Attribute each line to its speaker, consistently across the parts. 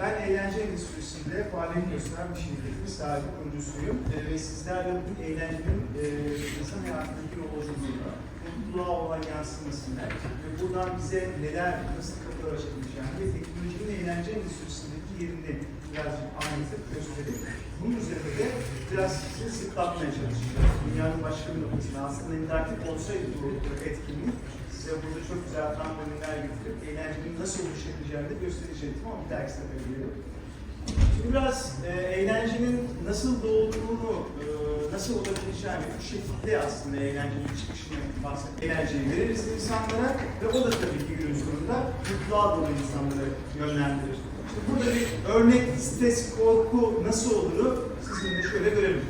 Speaker 1: ben eğlence endüstrisinde faaliyet gösteren bir şirketin sahibi kurucusuyum. Ee, ve sizlerle bu eğlencenin e, insan hayatındaki yolculuğunu, mutluluğa olan yansımasını ve buradan bize neler, nasıl kapılar açabileceğini ve teknolojinin eğlence endüstrisindeki yerini birazcık anlatıp gösterip bunun üzerinde de biraz sizi sıklatmaya çalışacağız. Dünyanın başka bir noktasına aslında interaktif olsaydı bu etkinlik size burada çok güzel trambolinler getirip eğlencenin nasıl oluşabileceğini de gösterecektim ama bir dahaki sefer. Şimdi biraz e, eğlencenin nasıl doğduğunu, e, nasıl olabileceğini bu şekilde aslında eğlencenin çıkışını bahsedip eğlenceyi veririz insanlara ve o da tabii ki günün sonunda mutluluğa doğru insanları yönlendirir. Şimdi burada bir örnek stres, korku nasıl oluru sizinle şöyle görelim.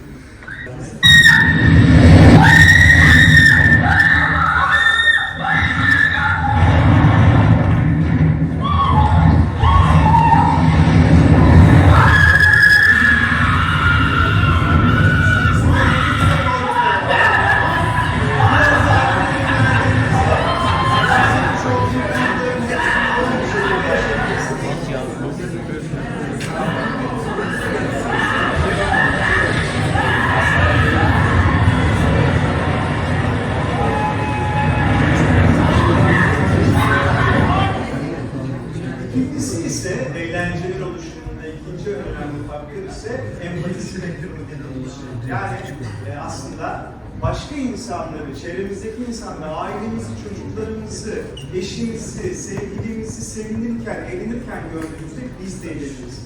Speaker 1: İkincisi ise eğlencenin oluşumunda ikinci önemli faktör ise empati spektrumu dediğimiz şey. Yani e, aslında başka insanları, çevremizdeki insanları, ailemizi, çocuklarımızı, eşimizi, sevgilimizi sevinirken, eğlenirken gördüğümüzde biz de eğleniriz.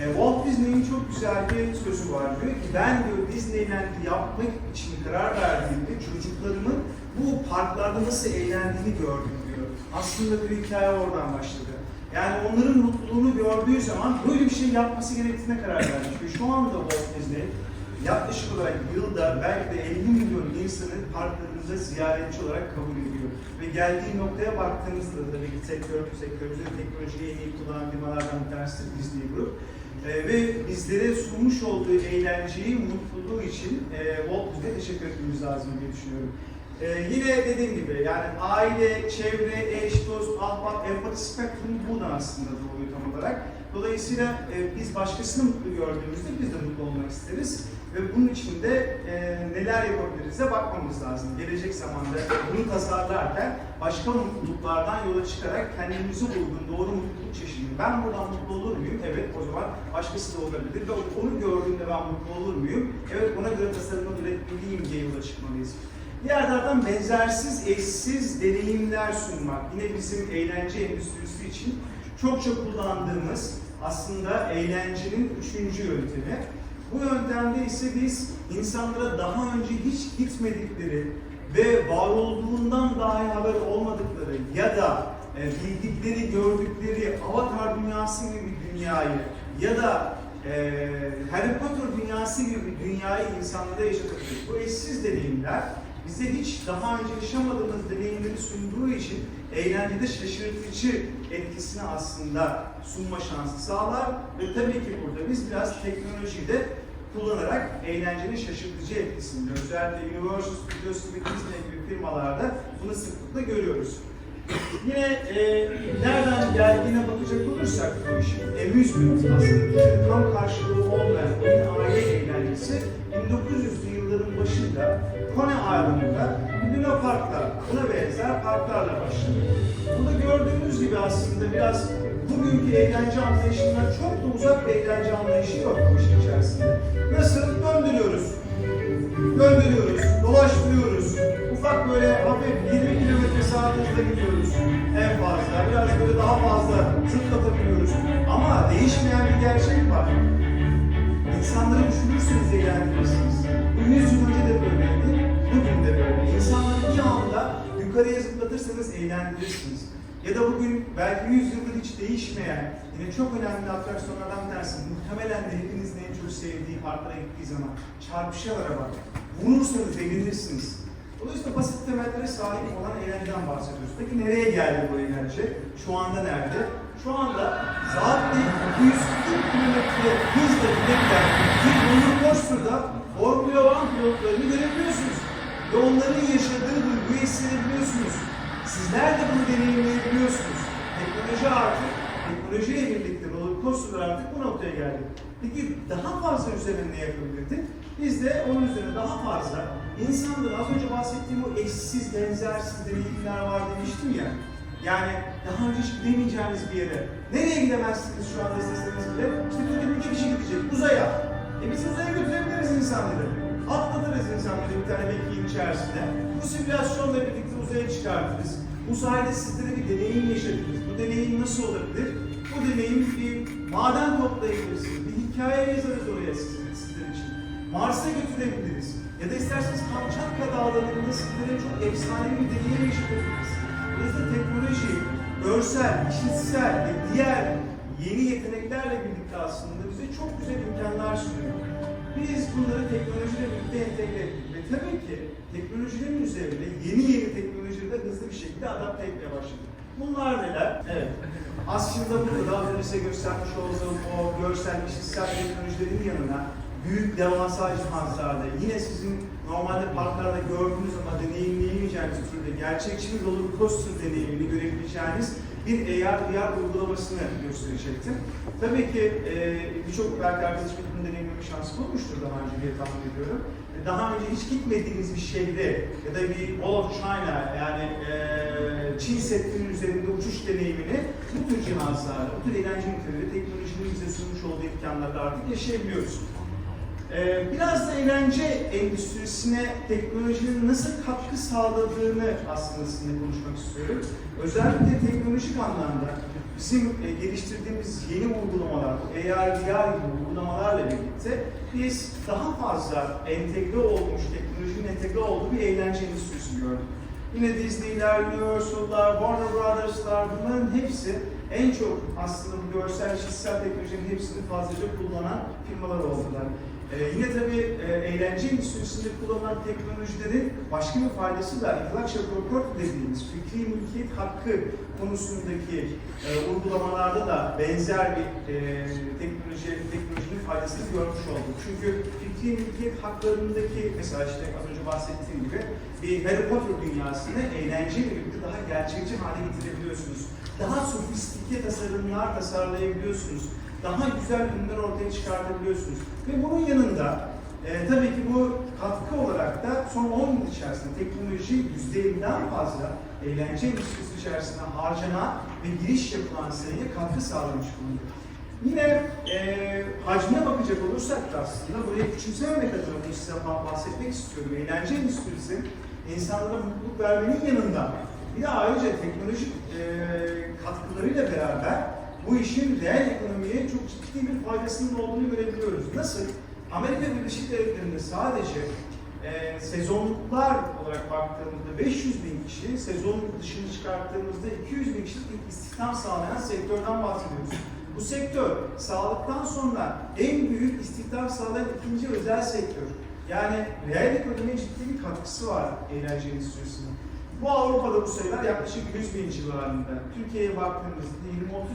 Speaker 1: E, Walt Disney'in çok güzel bir sözü var. Diyor ki ben diyor Disneyland yapmak için karar verdiğimde çocuklarımın bu parklarda nasıl eğlendiğini gördüm diyor. Aslında bir hikaye oradan başladı. Yani onların mutluluğunu gördüğü zaman böyle bir şey yapması gerektiğine karar vermiş. Ve şu anda Walt Disney yaklaşık olarak yılda belki de 50 milyon insanı parklarımıza ziyaretçi olarak kabul ediyor. Ve geldiği noktaya baktığımızda da tabii ki sektör, sektörümüzde teknolojiyi en iyi kullanan firmalardan bir tanesi Disney Group. Ee, ve bizlere sunmuş olduğu eğlenceyi, mutluluğu için e, Walt Disney'e teşekkür etmemiz lazım diye düşünüyorum. Ee, yine dediğim gibi yani aile, çevre, eş, dost, ahbap, empati spektrumu buradan aslında doğuyor tam olarak. Dolayısıyla e, biz başkasını mutlu gördüğümüzde biz de mutlu olmak isteriz. Ve bunun için de e, neler yapabiliriz de bakmamız lazım. Gelecek zamanda bunu tasarlarken başka mutluluklardan yola çıkarak kendimizi uygun doğru mutluluk çeşidini. Ben buradan mutlu olur muyum? Evet o zaman başkası da olabilir. Ve onu gördüğümde ben mutlu olur muyum? Evet ona göre tasarımı üretmeliyim diye yola çıkmalıyız. Diğer taraftan benzersiz, eşsiz deneyimler sunmak. Yine bizim eğlence endüstrisi için çok çok kullandığımız aslında eğlencenin üçüncü yöntemi. Bu yöntemde ise biz insanlara daha önce hiç gitmedikleri ve var olduğundan dahi haber olmadıkları ya da e, bildikleri, gördükleri avatar dünyası gibi bir dünyayı ya da e, Harry Potter dünyası gibi bir dünyayı insanlara yaşatabilir. Bu eşsiz deneyimler bize hiç daha önce yaşamadığımız deneyimleri sunduğu için eğlencede şaşırtıcı etkisini aslında sunma şansı sağlar ve tabii ki burada biz biraz teknolojiyi de kullanarak eğlencenin şaşırtıcı etkisini özellikle Universal Studios gibi Disney gibi firmalarda bunu sıklıkla görüyoruz. Yine e, nereden geldiğine bakacak olursak bu işin amusement aslında bir tam karşılığı olmayan oyun aile eğlencesi 1900'lü yılların başında Kone bir Luna Park'ta buna benzer parklarla başladı. Burada gördüğünüz gibi aslında biraz bugünkü eğlence anlayışından çok da uzak bir eğlence anlayışı yok bu işin içerisinde. Nasıl? Döndürüyoruz. Döndürüyoruz, dolaştırıyoruz. Ufak böyle hafif 20 kilometre saat hızla gidiyoruz en fazla. Biraz böyle daha fazla zıplatabiliyoruz. Ama değişmeyen bir gerçek var. İnsanları düşünürseniz eğlendirirsiniz. Yukarıya zıplatırsanız eğlendirirsiniz. Ya da bugün belki 100 yıldır hiç değişmeyen, yine çok önemli atraksiyonlardan tanesi, muhtemelen de hepinizin en çok sevdiği parklara gittiği zaman çarpışan araba, vurursanız eğlenirsiniz. Dolayısıyla basit temellere sahip olan eğlenceden bahsediyoruz. Peki nereye geldi bu eğlence? Şu anda nerede? Şu anda saatte 240 kilometre hızla gidebilen bir roller coaster'da Formula 1 pilotlarını görebiliyorsunuz. Ve onların yaşadığı duyguyu hissedebiliyorsunuz. Sizler de bunu deneyimleyebiliyorsunuz. Teknoloji artık, teknolojiyle birlikte roller coaster artık bu noktaya geldi. Peki daha fazla üzerine ne yapabilirdik? Biz de onun üzerine daha fazla insanların az önce bahsettiğim o eşsiz, benzersiz deneyimler var demiştim ya. Yani daha önce hiç gidemeyeceğiniz bir yere. Nereye gidemezsiniz şu anda isteseniz bile? İşte Türkiye'deki bir şey gidecek. Uzaya. E biz uzaya götürebiliriz insanları. Atlatırız insanları bir tane mekiğin içerisinde. Bu simülasyonla birlikte uzaya çıkartırız. Uzayda sizlere bir deneyim yaşatırız. Bu deneyim nasıl olabilir? Bu deneyim bir maden toplayabilirsiniz. Bir hikaye yazarız oraya sizin, sizler için. Mars'a götürebiliriz. Ya da isterseniz Kamçatka dağlarında sizlere çok efsane bir deneyim yaşatabiliriz. Dolayısıyla teknoloji, görsel, işitsel ve diğer yeni yeteneklerle birlikte aslında bize çok güzel imkanlar sunuyor. Biz bunları birlikte entegre ettik ve tabii ki teknolojilerin üzerinde yeni yeni teknolojileri de hızlı bir şekilde adapte etmeye başladık. Bunlar neler? Evet. Aslında burada daha önce size göstermiş olduğum o görsel, işitsel teknolojilerin yanına büyük devasa cihazlarda yine sizin normalde parklarda gördüğünüz ama deneyimleyemeyeceğiniz türde gerçekçi bir roller coaster deneyimini görebileceğiniz bir AR, VR uygulamasını gösterecektim. Tabii ki e, birçok belki arkadaşım bunu deneyimleme şansı bulmuştur daha önce diye tahmin ediyorum. E, Daha önce hiç gitmediğiniz bir şehre ya da bir Wall of China yani e, Çin Seddi'nin üzerinde uçuş deneyimini bu tür cihazlarla, bu tür eğlence ülkeleri teknolojinin bize sunmuş olduğu imkanlarla artık yaşayabiliyoruz. Ee, Biraz da eğlence endüstrisine teknolojinin nasıl katkı sağladığını aslında sizinle konuşmak istiyorum. Özellikle teknolojik anlamda bizim e, geliştirdiğimiz yeni uygulamalar, AR, VR gibi uygulamalarla birlikte biz daha fazla entegre olmuş, teknolojinin entegre olduğu bir eğlence endüstrisi gördük. Yine Disney'ler, Universal'lar, Warner Brothers'lar bunların hepsi en çok aslında görsel, işitsel teknolojinin hepsini fazlaca kullanan firmalar oldular. Ee, yine tabii e, eğlence endüstrisinde kullanılan teknolojilerin başka bir faydası da intellectual property dediğimiz fikri mülkiyet hakkı konusundaki e, uygulamalarda da benzer bir e, teknoloji teknolojinin faydasını görmüş olduk. Çünkü fikri mülkiyet haklarındaki mesela işte az önce bahsettiğim gibi bir Harry Potter dünyasını eğlenceyle birlikte daha gerçekçi hale getirebiliyorsunuz. Daha sofistike tasarımlar tasarlayabiliyorsunuz daha güzel ürünler ortaya çıkartabiliyorsunuz. Ve bunun yanında e, tabii ki bu katkı olarak da son 10 yıl içerisinde teknoloji %50'den fazla eğlence endüstrisi içerisinde harcanan ve giriş yapılan sayıya katkı sağlamış bulunuyor. Yine e, hacmine bakacak olursak da aslında burayı küçümsememek adına bunu size bahsetmek istiyorum. Eğlence endüstrisi insanlara mutluluk vermenin yanında bir de ayrıca teknolojik e, katkılarıyla beraber bu işin reel ekonomiye çok ciddi bir faydasının olduğunu görebiliyoruz. Nasıl? Amerika Birleşik Devletleri'nde sadece e, sezonluklar olarak baktığımızda 500 bin kişi, sezon dışını çıkarttığımızda 200 bin kişilik istihdam sağlayan sektörden bahsediyoruz. Bu sektör sağlıktan sonra en büyük istihdam sağlayan ikinci özel sektör. Yani reel ekonomiye ciddi bir katkısı var eğlence endüstrisinin. Bu Avrupa'da bu sayılar yaklaşık 100 bin civarında. Türkiye'ye baktığımızda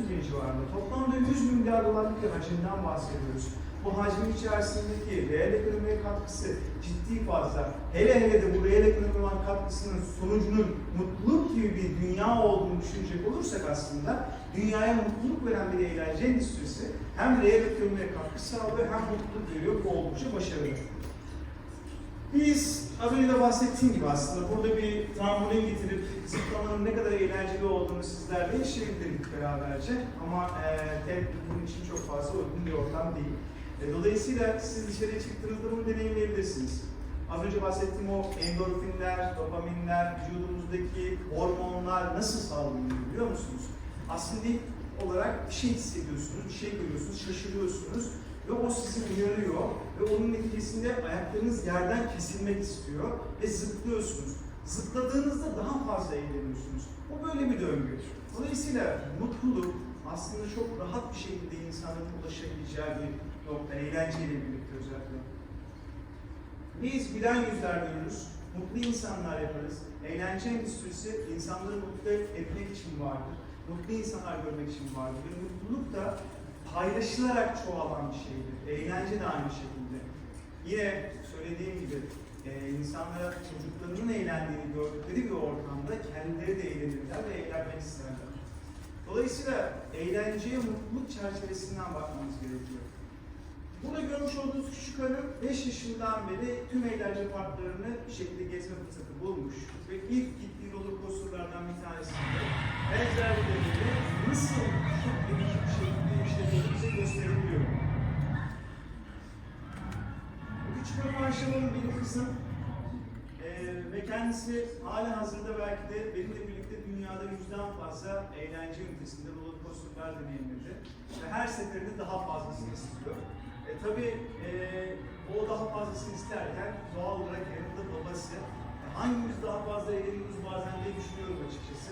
Speaker 1: 20-30 bin civarında. Toplamda 100 milyar dolarlık bir hacimden bahsediyoruz. Bu hacmin içerisindeki reel ekonomiye katkısı ciddi fazla. Hele hele de bu reel ekonomiye olan katkısının sonucunun mutluluk gibi bir dünya olduğunu düşünecek olursak aslında dünyaya mutluluk veren bir eğlence endüstrisi hem reel ekonomiye katkı sağlıyor hem mutluluk veriyor. Bu oldukça başarılı. Biz az önce de bahsettiğim gibi aslında burada bir trambolin getirip zıplamanın ne kadar eğlenceli olduğunu sizlerle yaşayabildik beraberce. Ama e, tek bunun için çok fazla uygun bir ortam değil. E, dolayısıyla siz dışarıya çıktığınızda bunu deneyimleyebilirsiniz. Az önce bahsettiğim o endorfinler, dopaminler, vücudumuzdaki hormonlar nasıl salgılanıyor biliyor musunuz? Aslında olarak bir şey hissediyorsunuz, bir şey görüyorsunuz, şaşırıyorsunuz ve o sizi uyarıyor ve onun neticesinde ayaklarınız yerden kesilmek istiyor ve zıplıyorsunuz. Zıpladığınızda daha fazla eğleniyorsunuz. O böyle bir döngü. Dolayısıyla mutluluk aslında çok rahat bir şekilde insanların ulaşabileceği bir nokta, eğlenceyle birlikte özellikle. Biz bilen yüzler görürüz, mutlu insanlar yaparız. Eğlence endüstrisi insanları mutlu etmek için vardır. Mutlu insanlar görmek için vardır. Ve mutluluk da paylaşılarak çoğalan bir şeydir. Eğlence de aynı şekilde. Yine söylediğim gibi e, insanlara çocuklarının eğlendiğini gördükleri bir ortamda kendileri de eğlenirler ve eğlenmek isterler. Dolayısıyla eğlenceye mutluluk çerçevesinden bakmamız gerekiyor. Burada görmüş olduğunuz küçük hanım 5 yaşından beri tüm eğlence parklarını bir şekilde gezme fırsatı bulmuş. Ve ilk gittiği roller coasterlardan bir tanesinde benzerliklerini nasıl Ayşe'nin benim kızım. Ee, ve kendisi hala hazırda belki de benimle birlikte dünyada yüzden fazla eğlence ünitesinde roller coasterlar deneyimledi. Ve her seferinde daha fazlasını istiyor. E, tabii e, o daha fazlasını isterken doğal olarak yanında babası. E, hangimiz daha fazla eğleniyoruz bazen diye düşünüyorum açıkçası.